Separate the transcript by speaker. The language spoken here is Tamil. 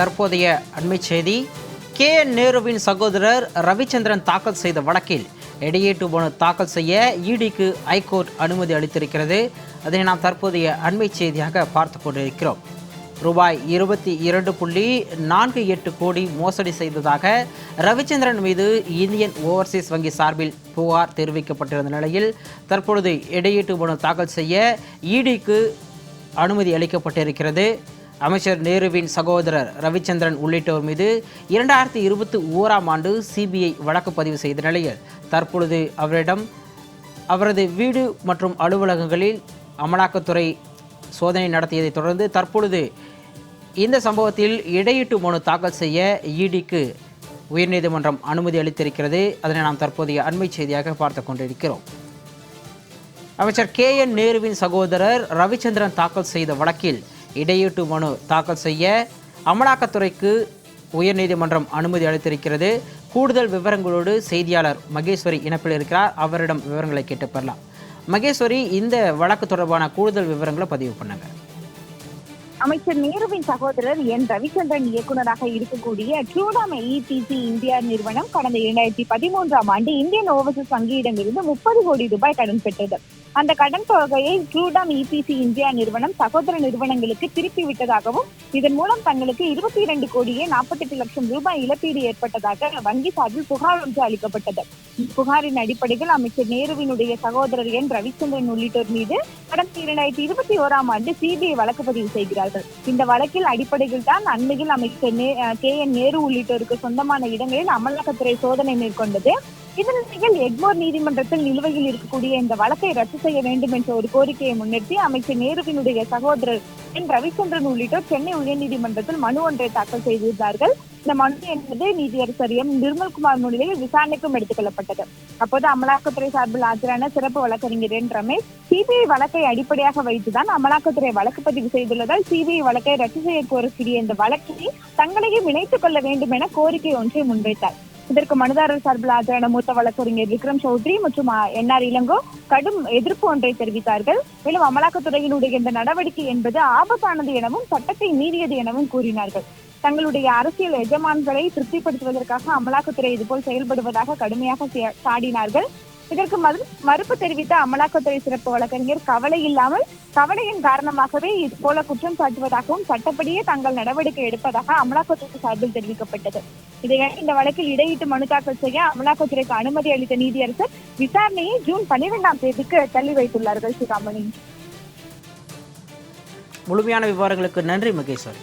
Speaker 1: தற்போதைய அண்மை செய்தி. கே. என். நேருவின் சகோதரர் ரவிச்சந்திரன் தாக்கல் செய்த வழக்கில் எடியேட்டு மனு தாக்கல் செய்ய இடிக்கு ஐகோர்ட் அனுமதி அளித்திருக்கிறது. அதனை நாம் தற்போதைய அண்மை செய்தியாக பார்த்து கொண்டிருக்கிறோம். ரூபாய் இருபத்தி இரண்டு புள்ளி நான்கு எட்டு கோடி மோசடி செய்ததாக ரவிச்சந்திரன் மீது இந்தியன் ஓவர்சீஸ் வங்கி சார்பில் புகார் தெரிவிக்கப்பட்டிருந்த நிலையில் தற்பொழுது இடையீட்டு மனு தாக்கல் செய்ய இடிக்கு அனுமதி அளிக்கப்பட்டிருக்கிறது. அமைச்சர் நேருவின் சகோதரர் ரவிச்சந்திரன் உள்ளிட்டோர் மீது இரண்டாயிரத்தி இருபத்தி ஓராம் ஆண்டு சிபிஐ வழக்கு பதிவு செய்த நிலையில் தற்பொழுது அவரிடம் அவரது வீடு மற்றும் அலுவலகங்களில் அமலாக்கத்துறை சோதனை நடத்தியதைத் தொடர்ந்து தற்பொழுது இந்த சம்பவத்தில் இடையீட்டு மனு தாக்கல் செய்ய இடிக்கு உயர்நீதிமன்றம் அனுமதி அளித்திருக்கிறது. அதனை நாம் தற்போதைய அண்மை செய்தியாக பார்த்து கொண்டிருக்கிறோம். அமைச்சர் கே என் நேருவின் சகோதரர் ரவிச்சந்திரன் தாக்கல் செய்த வழக்கில் இடையீட்டு மனு தாக்கல் செய்ய அமலாக்கத்துறைக்கு உயர்நீதிமன்றம் அனுமதி அளித்திருக்கிறது. கூடுதல் விவரங்களோடு செய்தியாளர் மகேஸ்வரி இணைப்பில் இருக்கிறார். அவரிடம் விவரங்களை கேட்டு பெறலாம். மகேஸ்வரி இந்த வழக்கு தொடர்பான கூடுதல் விவரங்களை பதிவு பண்ணுங்க.
Speaker 2: அமைச்சர் நேருவின் சகோதரர் என் ரவிச்சந்திரன் இயக்குநராக இருக்கக்கூடிய ட்ரூடாம் இபிசி இந்தியா நிறுவனம் கடந்த இரண்டாயிரத்தி பதிமூன்றாம் ஆண்டு இந்தியன் ஓவர்சீஸ் வங்கியிடமிருந்து முப்பது கோடி ரூபாய் கடன் பெற்றது. அந்த கடன் தொகையை ட்ரூடாம் இபிசி இந்தியா நிறுவனம் சகோதர நிறுவனங்களுக்கு திருப்பி விட்டதாகவும் இதன் மூலம் தங்களுக்கு இருபத்தி இரண்டு கோடியே நாற்பத்தி எட்டு லட்சம் ரூபாய் இழப்பீடு ஏற்பட்டதாக வங்கி சார்பில் புகார் ஒன்று அளிக்கப்பட்டது. புகாரின் அடிப்படையில் அமைச்சர் நேருவினுடைய சகோதரர் என் ரவிச்சந்திரன் உள்ளிட்டோர் மீது கடந்த இரண்டாயிரத்தி இருபத்தி ஓராம் ஆண்டு சிபிஐ வழக்கு பதிவு செய்கிறார்கள். இந்த வழக்கில் அடிப்படையில் தான் அண்மையில் அமைச்சர் நே- கே என் நேரு உள்ளிட்டோருக்கு சொந்தமான இடங்களில் அமலாக்கத்துறை சோதனை மேற்கொண்டது. இதனிடையில் எக்மோர் நீதிமன்றத்தில் நிலுவையில் இருக்கக்கூடிய இந்த வழக்கை ரத்து செய்ய வேண்டும் என்ற ஒரு கோரிக்கையை முன்னிறுத்தி அமைச்சர் நேருவினுடைய சகோதரர் என் ரவிச்சந்திரன் உள்ளிட்டோர் சென்னை உயர்நீதிமன்றத்தில் மனு ஒன்றை தாக்கல் செய்திருந்தார்கள். இந்த மனு என்பது நீதியரசர் எம் நிர்மல்குமார் முன்னிலையில் விசாரணைக்கும் எடுத்துக் கொள்ளப்பட்டது அப்போது அமலாக்கத்துறை சார்பில் ஆஜரான சிறப்பு வழக்கறிஞர் என் ரமேஷ் சிபிஐ வழக்கை அடிப்படையாக வைத்துதான் அமலாக்கத்துறை வழக்கு பதிவு செய்துள்ளதால் சிபிஐ வழக்கை ரத்து செய்ய கோரக்கூடிய இந்த வழக்கை தங்களையும் இணைத்துக் கொள்ள வேண்டும் என கோரிக்கை ஒன்றை முன்வைத்தார். இதற்கு மனுதாரர் சார்பில் ஆஜரான மூத்த வழக்கறிஞர் விக்ரம் சௌத்ரி மற்றும் என்ஆர் இளங்கோ கடும் எதிர்ப்பு ஒன்றை தெரிவித்தார்கள். மேலும் அமலாக்கத்துறையினுடைய இந்த நடவடிக்கை என்பது ஆபத்தானது எனவும் சட்டத்தை மீறியது எனவும் கூறினார்கள். தங்களுடைய அரசியல் எஜமான்களை திருப்திப்படுத்துவதற்காக அமலாக்கத்துறை இதுபோல் செயல்படுவதாக கடுமையாக சாடினார்கள். இதற்கு மறு- மறுப்பு தெரிவித்த அமலாக்கத்துறை சிறப்பு வழக்கறிஞர் கவலை இல்லாமல் கவலையின் காரணமாகவே இது போல குற்றம் சாட்டுவதாகவும் சட்டப்படியே தாங்கள் நடவடிக்கை எடுப்பதாக அமலாக்கத்துறை சார்பில் தெரிவிக்கப்பட்டது. இதையடுத்து இந்த வழக்கில் இடையிட்டு மனு தாக்கல் செய்ய அமலாக்கத்துறைக்கு அனுமதி அளித்த நீதியரசர் விசாரணையை ஜூன் பன்னிரெண்டாம் தேதிக்கு தள்ளி வைத்துள்ளார்கள் சிகாமணி.
Speaker 1: முழுமையான விவரங்களுக்கு நன்றி மகேஸ்வரி.